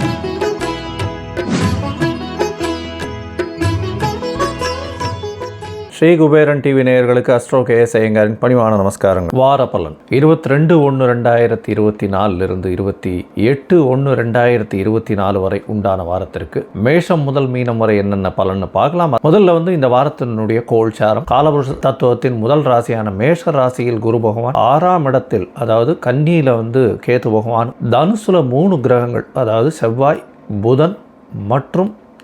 Thank you. Sri Kuberan TV நேயர்களுக்கு astro K S ஐயங்காரின் பணிவான நமஸ்காரங்கள். வார பலன் இருபத்தி ரெண்டு ஒன்று ரெண்டாயிரத்தி இருபத்தி நாலிலிருந்து இருபத்தி எட்டு ஒன்று ரெண்டாயிரத்தி இருபத்தி நாலு வரை உண்டான வாரத்திற்கு மேஷம் முதல் மீனம் வரை என்னென்ன பலன்னு பார்க்கலாம்? முதல்ல வந்து இந்த வாரத்தினுடைய கோல்சாரம். காலபுருஷ தத்துவத்தின் முதல் ராசியான மேஷ ராசியில் குரு பகவான் ஆறாம் இடத்தில் அதாவது கன்னியில வந்து கேது பகவான் தனுசுல மூணு கிரகங்கள் அதாவது செவ்வாய் புதன் மற்றும்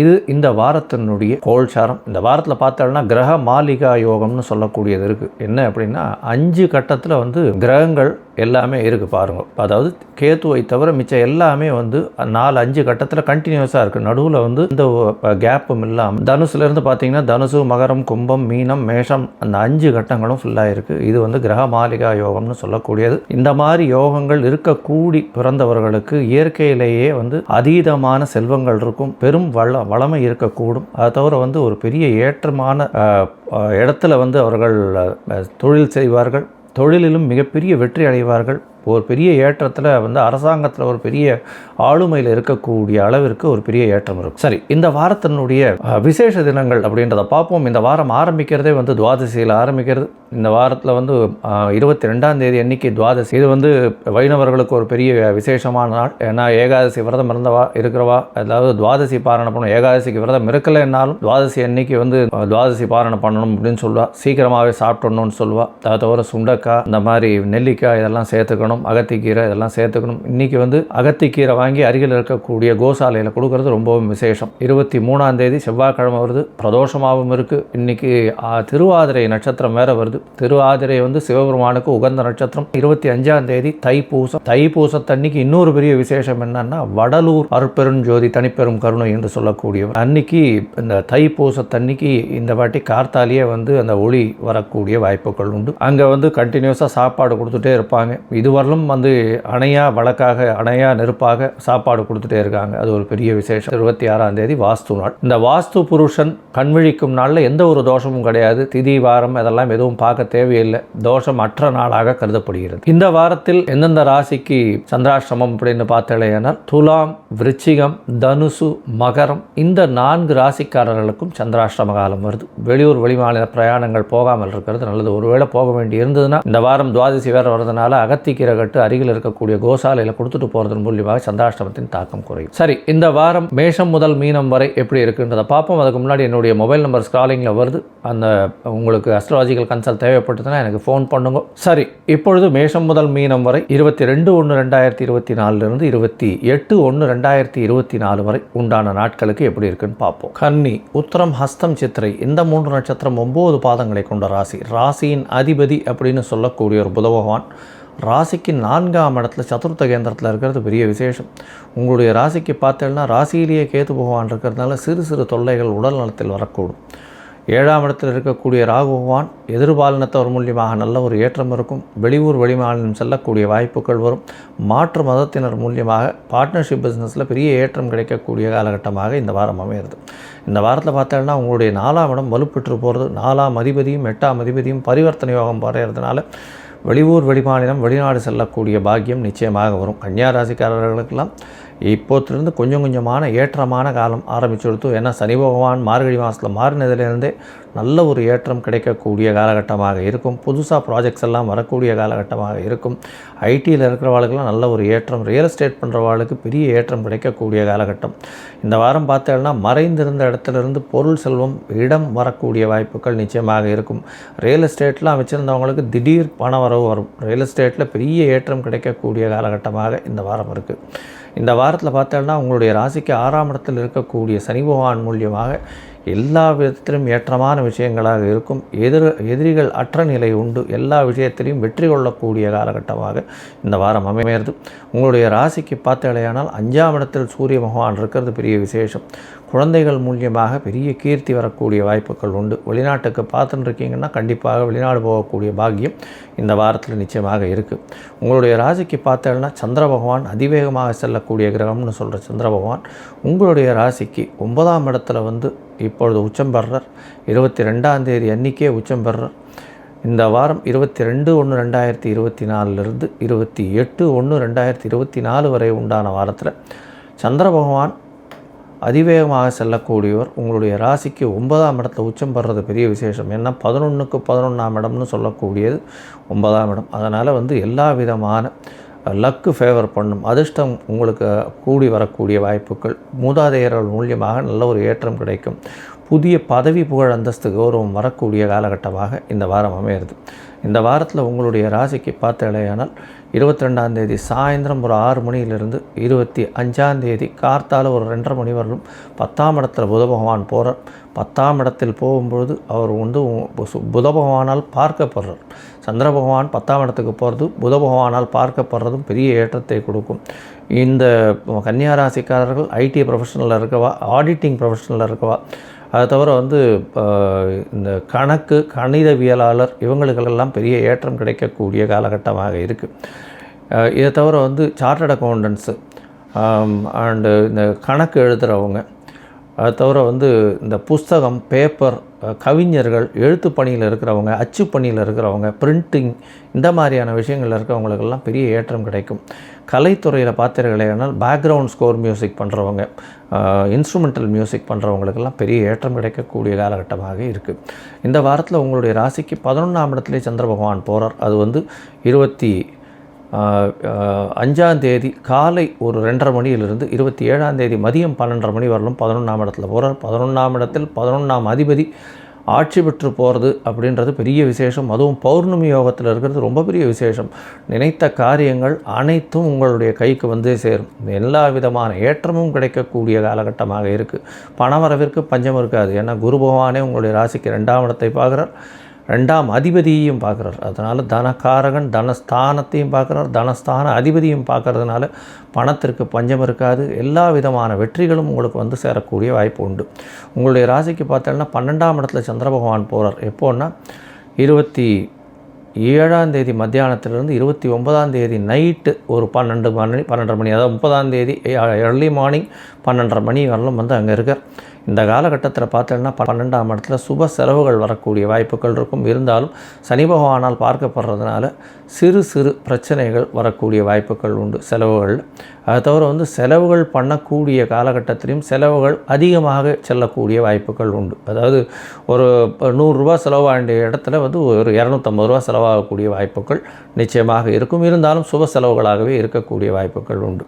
இது இந்த வாரத்தினுடைய கோல்சாரம். இந்த வாரத்தில் பார்த்தோம்னா கிரக மாளிகா யோகம்னு சொல்லக்கூடியது இருக்குது என்ன அப்படின்னா அஞ்சு கட்டத்தில் வந்து கிரகங்கள் எல்லாமே இருக்குது பாருங்கள் அதாவது கேத்துவை தவிர மிச்சம் எல்லாமே வந்து நாலு அஞ்சு கட்டத்தில் கண்டினியூஸாக இருக்குது நடுவில் வந்து இந்த கேப்பும் இல்லாமல் தனுசுலேருந்து பார்த்தீங்கன்னா தனுசு மகரம் கும்பம் மீனம் மேஷம் அந்த அஞ்சு கட்டங்களும் ஃபுல்லாக இருக்குது இது வந்து கிரக மாளிகா யோகம்னு சொல்லக்கூடியது. இந்த மாதிரி யோகங்கள் இருக்கக்கூடி பிறந்தவர்களுக்கு இயற்கையிலேயே வந்து அதீதமான செல்வங்கள் இருக்கும். பெரும் வள்ள வளமை இருக்கக்கூடும். அதை தவிர வந்து ஒரு பெரிய ஏற்றமான இடத்துல வந்து அவர்கள் தொழில் செய்வார்கள். தொழிலிலும் மிகப்பெரிய வெற்றி அடைவார்கள். ஒரு பெரிய ஏற்றத்தில் வந்து அரசாங்கத்தில் ஒரு பெரிய ஆளுமையில் இருக்கக்கூடிய அளவிற்கு ஒரு பெரிய ஏற்றம் இருக்கும். சரி இந்த வாரத்தினுடைய விசேஷ தினங்கள் அப்படின்றத பார்ப்போம். இந்த வாரம் ஆரம்பிக்கிறதே வந்து துவாதசியில் ஆரம்பிக்கிறது. இந்த வாரத்தில் வந்து இருபத்தி ரெண்டாம் தேதி அன்னைக்கு துவாதசி. இது வந்து வைணவர்களுக்கு ஒரு பெரிய விசேஷமான நாள். ஏன்னா ஏகாதசி விரதம் இருந்தவா இருக்கிறவா அதாவது துவாதசி பாரணம் பண்ணணும். ஏகாதசிக்கு விரதம் இருக்கலைன்னாலும் துவாதசி அன்னைக்கு வந்து துவாதசி பாரணம் பண்ணணும் அப்படின்னு சொல்லுவா. சீக்கிரமாகவே சாப்பிட்டணும்னு சொல்லுவா. அதை தவிர சுண்டக்காய் இந்த மாதிரி நெல்லிக்காய் இதெல்லாம் சேர்த்துக்கணும். அகத்திக்கீரை இதெல்லாம் சேர்த்துக்கணும். இன்னைக்கு வந்து அகத்திக்கீரை வாங்கி அருகில் இருக்கக்கூடிய கோசாலையில் கொடுக்கறது ரொம்பவும் விசேஷம். இருபத்தி மூணாம் தேதி செவ்வாய்க்கிழமை வருது. பிரதோஷமாகவும் இருக்குது இன்றைக்கி திருவாதிரை நட்சத்திரம் வேறு வருது. திருவாதிரை வந்து சிவபெருமானுக்கு உகந்த நட்சத்திரம். இருபத்தி அஞ்சாம் தேதி தைப்பூசம். தைப்பூசத்தன்னைக்கு இன்னொரு பெரிய விசேஷம் என்னன்னா வடலூர் அருட்பெருஞ்சோதி தனிப்பெரும் கருணை என்று சொல்லக்கூடியவர். அன்னைக்கு இந்த தைப்பூசத்தன்னைக்கு இந்த வாட்டி கார்த்தாலேயே வந்து அந்த ஒளி வரக்கூடிய வாய்ப்புகள் உண்டு. அங்கே வந்து கண்டினியூஸாக சாப்பாடு கொடுத்துட்டே இருப்பாங்க. இதுவரையிலும் வந்து அணையா வழக்காக அணையா நெருப்பாக சாப்பாடு கொடுத்துட்டே இருக்காங்க. அது ஒரு பெரிய விசேஷம். இருபத்தி ஆறாம் தேதி வாஸ்து நாள். இந்த வாஸ்து புருஷன் கண்விழிக்கும் நாளில் எந்த ஒரு தோஷமும் கிடையாது. திதி வாரம் அதெல்லாம் எதுவும் பார்க்க தேவையில்லை. தோஷம் அற்ற நாளாக கருதப்படுகிறது. இந்த வாரத்தில் எந்தெந்த ராசிக்கு சந்திராஷ்டிரமம் அப்படின்னு பார்த்தேனால் துலாம் விருச்சிகம் தனுசு மகரம் இந்த நான்கு ராசிக்காரர்களுக்கும் சந்திராஷ்டிரம காலம் வருது. வெளியூர் வெளிமாநில பிரயாணங்கள் போகாமல் இருக்கிறது. நல்லது ஒருவேளை போக வேண்டி இருந்ததுன்னா இந்த வாரம் துவாதசி வேற வரதுனால அகத்திக்கீரை கட்டு அருகில் இருக்கக்கூடிய கோசாலையில் கொடுத்துட்டு போகிறதன் மூலியமாக சந்திராஷ்டிரமத்தின் தாக்கம் குறையும். சரி இந்த வாரம் மேஷம் முதல் மீனம் வரை எப்படி இருக்குன்றதை பார்ப்போம். அதுக்கு முன்னாடி என்னுடைய மொபைல் நம்பர் ஸ்க்ராலிங்கில் வருது. அந்த உங்களுக்கு அஸ்ட்ராலஜிக்கல் கன்சல்ட் தேவைப்பட்டதுன்னா எனக்கு ஃபோன் பண்ணுங்க. சரி இப்பொழுது மேஷம் முதல் மீனம் வரை இருபத்தி ரெண்டு ஒன்று ரெண்டாயிரத்தி இருபத்தி நாலுலேருந்து இருபத்தி எட்டு ஒன்று ரெண்டாயிரத்தி இருபத்தி நாலு வரை உண்டான நாட்களுக்கு எப்படி இருக்குன்னு பார்ப்போம். கன்னி உத்தரம் ஹஸ்தம் சித்திரை இந்த மூன்று நட்சத்திரம் ஒம்பது பாதங்களை கொண்ட ராசி. ராசியின் அதிபதி அப்படின்னு சொல்லக்கூடிய ஒரு புத பகவான். ராசிக்கு நான்காம் இடத்துல சதுர்த்த கேந்திரத்தில் இருக்கிறது பெரிய விசேஷம். உங்களுடைய ராசிக்கு பார்த்தேன்னா ராசியிலேயே கேது பகவான் இருக்கிறதுனால சிறு சிறு தொல்லைகள் உடல் நலத்தில் வரக்கூடும். ஏழாம் இடத்தில் இருக்கக்கூடிய ராகுபகவான் எதிர்பாலினத்தவர் மூலியமாக நல்ல ஒரு ஏற்றம் இருக்கும். வெளியூர் வெளிமாநிலம் செல்லக்கூடிய வாய்ப்புகள் வரும். மாற்று மதத்தினர் மூலியமாக பார்ட்னர்ஷிப் பிஸ்னஸில் பெரிய ஏற்றம் கிடைக்கக்கூடிய காலகட்டமாக இந்த வாரம் அமையிறது இந்த வாரத்தில் பார்த்தோம்னா உங்களுடைய நாலாம் இடம் வலுப்பெற்று போகிறது நாலாம் அதிபதியும் எட்டாம் அதிபதியும் பரிவர்த்தனை யோகம் வரைகிறதுனால வெளியூர் வெளிமாநிலம் வெளிநாடு செல்லக்கூடிய பாக்கியம் நிச்சயமாக வரும். கன்னியா ராசிக்காரர்களுக்கெல்லாம் இப்போத்திலிருந்து கொஞ்சம் கொஞ்சமான ஏற்றமான காலம் ஆரம்பிச்சு கொடுத்து ஏன்னா சனி பகவான் மார்கழி மாதத்தில் மாறினதுலேருந்தே நல்ல ஒரு ஏற்றம் கிடைக்கக்கூடிய காலகட்டமாக இருக்கும். புதுசாக ப்ராஜெக்ட்ஸ் எல்லாம் வரக்கூடிய காலகட்டமாக இருக்கும். ஐடியில் இருக்கிறவாளுக்கெல்லாம் நல்ல ஒரு ஏற்றம் ரியல் எஸ்டேட் பண்ணுறவாளுக்கு பெரிய ஏற்றம் கிடைக்கக்கூடிய காலகட்டம். இந்த வாரம் பார்த்தேன்னா மறைந்திருந்த இடத்துலேருந்து பொருள் செல்வம் இடம் வரக்கூடிய வாய்ப்புகள் நிச்சயமாக இருக்கும். ரியல் எஸ்டேட்லாம் வச்சுருந்தவங்களுக்கு திடீர் பண வரவு வரும். ரியல் எஸ்டேட்டில் பெரிய ஏற்றம் கிடைக்கக்கூடிய காலகட்டமாக இந்த வாரம் இருக்குது இந்த வாரத்தில் பார்த்தோம்னா உங்களுடைய ராசிக்கு ஆறாம் இடத்தில் இருக்கக்கூடிய சனி பகவான் மூலியமாக எல்லா விதத்திலும் ஏற்றமான விஷயங்களாக இருக்கும். எதிர் எதிரிகள் அற்ற நிலை உண்டு. எல்லா விஷயத்திலையும் வெற்றி கொள்ளக்கூடிய காலகட்டமாக இந்த வாரம் அமைகிறது. உங்களுடைய ராசிக்கு பார்த்தடையானால் அஞ்சாம் இடத்தில் சூரிய பகவான் இருக்கிறது பெரிய விசேஷம். குழந்தைகள் மூலியமாக பெரிய கீர்த்தி வரக்கூடிய வாய்ப்புகள் உண்டு. வெளிநாட்டுக்கு பார்த்துன்னு இருக்கீங்கன்னா கண்டிப்பாக வெளிநாடு போகக்கூடிய பாக்கியம் இந்த வாரத்தில் நிச்சயமாக இருக்குது உங்களுடைய ராசிக்கு பார்த்தேன்னா சந்திர பகவான் அதிவேகமாக செல்லக்கூடிய கிரகம்னு சொல்கிற சந்திர பகவான் உங்களுடைய ராசிக்கு ஒன்பதாம் இடத்துல வந்து இப்பொழுது உச்சம் பெறுறார். இருபத்தி ரெண்டாம் தேதி அன்றைக்கே உச்சம் பெறுறார். இந்த வாரம் இருபத்தி ரெண்டு ஒன்று ரெண்டாயிரத்தி இருபத்தி நாலுலேருந்து இருபத்தி எட்டு ஒன்று ரெண்டாயிரத்தி இருபத்தி நாலு வரை உண்டான வாரத்தில் சந்திர பகவான் அதிவேகமாக செல்லக்கூடியவர் உங்களுடைய ராசிக்கு ஒன்பதாம் இடத்துல உச்சம் படுறது பெரிய விசேஷம். ஏன்னா பதினொன்றுக்கு பதினொன்றாம் இடம்னு சொல்லக்கூடியது ஒன்பதாம் இடம். அதனால் வந்து எல்லா விதமான லக்கு ஃபேவர் பண்ணும். அதிர்ஷ்டம் உங்களுக்கு கூடி வரக்கூடிய வாய்ப்புகள். மூதாதையர்கள் மூலியமாக நல்ல ஒரு ஏற்றம் கிடைக்கும். புதிய பதவி புகழ் அந்தஸ்து கௌரவம் வரக்கூடிய காலகட்டமாக இந்த வாரம் அமையிறது. இந்த வாரத்தில் உங்களுடைய ராசிக்கு பார்த்தேலையானால் இருபத்தி ரெண்டாம் தேதி சாயந்தரம் ஒரு ஆறு மணியிலிருந்து இருபத்தி அஞ்சாம் தேதி கார்த்தால ஒரு ரெண்டரை மணி வரலும் பத்தாம் இடத்துல புத பகவான் போகிறார் பத்தாம் இடத்தில் போகும்பொழுது அவர் வந்து புத பகவானால் பார்க்கப்படுறார். சந்திர பகவான் பத்தாம் இடத்துக்கு போகிறது புத பகவானால் பார்க்கப்படுறதும் பெரிய ஏற்றத்தை கொடுக்கும். இந்த கன்னியா ராசிக்காரர்கள் ஐடி ப்ரொஃபஷனலில் இருக்கவா ஆடிட்டிங் ப்ரொஃபஷனலில் இருக்கவா அதை தவிர வந்து இந்த கணக்கு கணிதவியலாளர் இவங்களுக்கெல்லாம் பெரிய ஏற்றம் கிடைக்கக்கூடிய காலகட்டமாக இருக்குது இதை தவிர வந்து சார்ட்டர்ட் அக்கௌண்டன்ஸு அண்டு இந்த கணக்கு எழுதுகிறவங்க அது தவிர வந்து இந்த புஸ்தகம் பேப்பர் கவிஞர்கள் எழுத்து பணியில் இருக்கிறவங்க அச்சு பணியில் இருக்கிறவங்க பிரிண்டிங் இந்த மாதிரியான விஷயங்களில் இருக்கிறவங்களுக்கெல்லாம் பெரிய ஏற்றம் கிடைக்கும். கலைத்துறையில் பார்த்தீர்களேனால் பேக்ரவுண்ட் ஸ்கோர் மியூசிக் பண்ணுறவங்க இன்ஸ்ட்ருமெண்டல் மியூசிக் பண்ணுறவங்களுக்கெல்லாம் பெரிய ஏற்றம் கிடைக்கக்கூடிய காலகட்டமாக இருக்குது இந்த வாரத்தில் உங்களுடைய ராசிக்கு பதினொன்றாம் இடத்துலேயே சந்திர பகவான் போகிறார் அது வந்து இருபத்தி அஞ்சாந்தேதி காலை ஒரு ரெண்டரை மணியிலிருந்து இருபத்தி ஏழாந்தேதி மதியம் பன்னெண்டரை மணி வரலும் பதினொன்றாம் இடத்துல போகிறார் பதினொன்றாம் இடத்தில் பதினொன்றாம் அதிபதி ஆட்சி பெற்று போகிறது அப்படின்றது பெரிய விசேஷம். அதுவும் பௌர்ணமி யோகத்தில் இருக்கிறது ரொம்ப பெரிய விசேஷம். நினைத்த காரியங்கள் அனைத்தும் உங்களுடைய கைக்கு வந்து சேரும். எல்லா விதமான ஏற்றமும் கிடைக்கக்கூடிய காலகட்டமாக இருக்குது பணவரவிற்கு பஞ்சம் இருக்காது. ஏன்னா குரு பகவானே உங்களுடைய ராசிக்கு ரெண்டாம் இடத்தை பார்க்குறார். ரெண்டாம் அதிபதியையும் பார்க்குறார். அதனால் தனக்காரகன் தனஸ்தானத்தையும் பார்க்குறார். தனஸ்தான அதிபதியும் பார்க்கறதுனால பணத்திற்கு பஞ்சம் இருக்காது. எல்லா விதமான வெற்றிகளும் உங்களுக்கு வந்து சேரக்கூடிய வாய்ப்பு உண்டு. உங்களுடைய ராசிக்கு பார்த்தோம்னா பன்னெண்டாம் இடத்துல சந்திர பகவான் போகிறார் எப்போன்னா இருபத்தி ஏழாம் தேதி மத்தியானத்திலிருந்து இருபத்தி ஒன்பதாம் தேதி நைட்டு ஒரு பன்னெண்டு மணி பன்னெண்டரை மணி அதாவது முப்பதாம் தேதி ஏர்லி மார்னிங் பன்னெண்டரை மணி வரலும் வந்து அங்கே இருக்கார். இந்த காலகட்டத்தில் பார்த்தோன்னா பன்னெண்டாம் இடத்துல சுப செலவுகள் வரக்கூடிய வாய்ப்புகள் இருக்கும். இருந்தாலும் சனி பகவானால் பார்க்கப்படுறதுனால சிறு சிறு பிரச்சனைகள் வரக்கூடிய வாய்ப்புகள் உண்டு செலவுகள். அதை தவிர வந்து செலவுகள் பண்ணக்கூடிய காலகட்டத்திலையும் செலவுகள் அதிகமாக செல்லக்கூடிய வாய்ப்புகள் உண்டு. அதாவது ஒரு நூறுரூவா செலவாக வேண்டிய இடத்துல வந்து ஒரு இரநூத்தம்பது ரூபா செலவாகக்கூடிய வாய்ப்புகள் நிச்சயமாக இருக்கும். இருந்தாலும் சுப செலவுகளாகவே இருக்கக்கூடிய வாய்ப்புகள் உண்டு.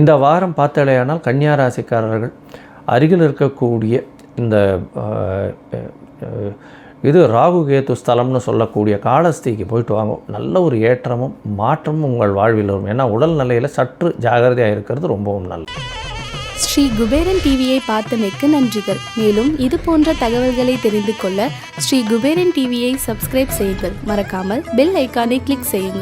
இந்த வாரம் பார்த்தாலேயானால் கன்னியா ராசிக்காரர்கள் அருகில் இருக்கக்கூடிய இந்த இது ராகு கேத்து ஸ்தலம்னு சொல்லக்கூடிய காலஸ்திக்கு போயிட்டு வாங்க. நல்ல ஒரு ஏற்றமும் மாற்றமும் உங்கள் வாழ்வில் வரும். ஏன்னா உடல் நிலையில் சற்று ஜாகிரதையாக இருக்கிறது ரொம்பவும் நல்லது. ஸ்ரீ குபேரன் டிவியை பார்த்தமைக்கு நன்றிகள். மேலும் இது போன்ற தகவல்களை தெரிந்து கொள்ள ஸ்ரீ குபேரன் டிவியை சப்ஸ்கிரைப் செய்யுங்கள். மறக்காமல் பெல் ஐக்கானை கிளிக் செய்யுங்கள்.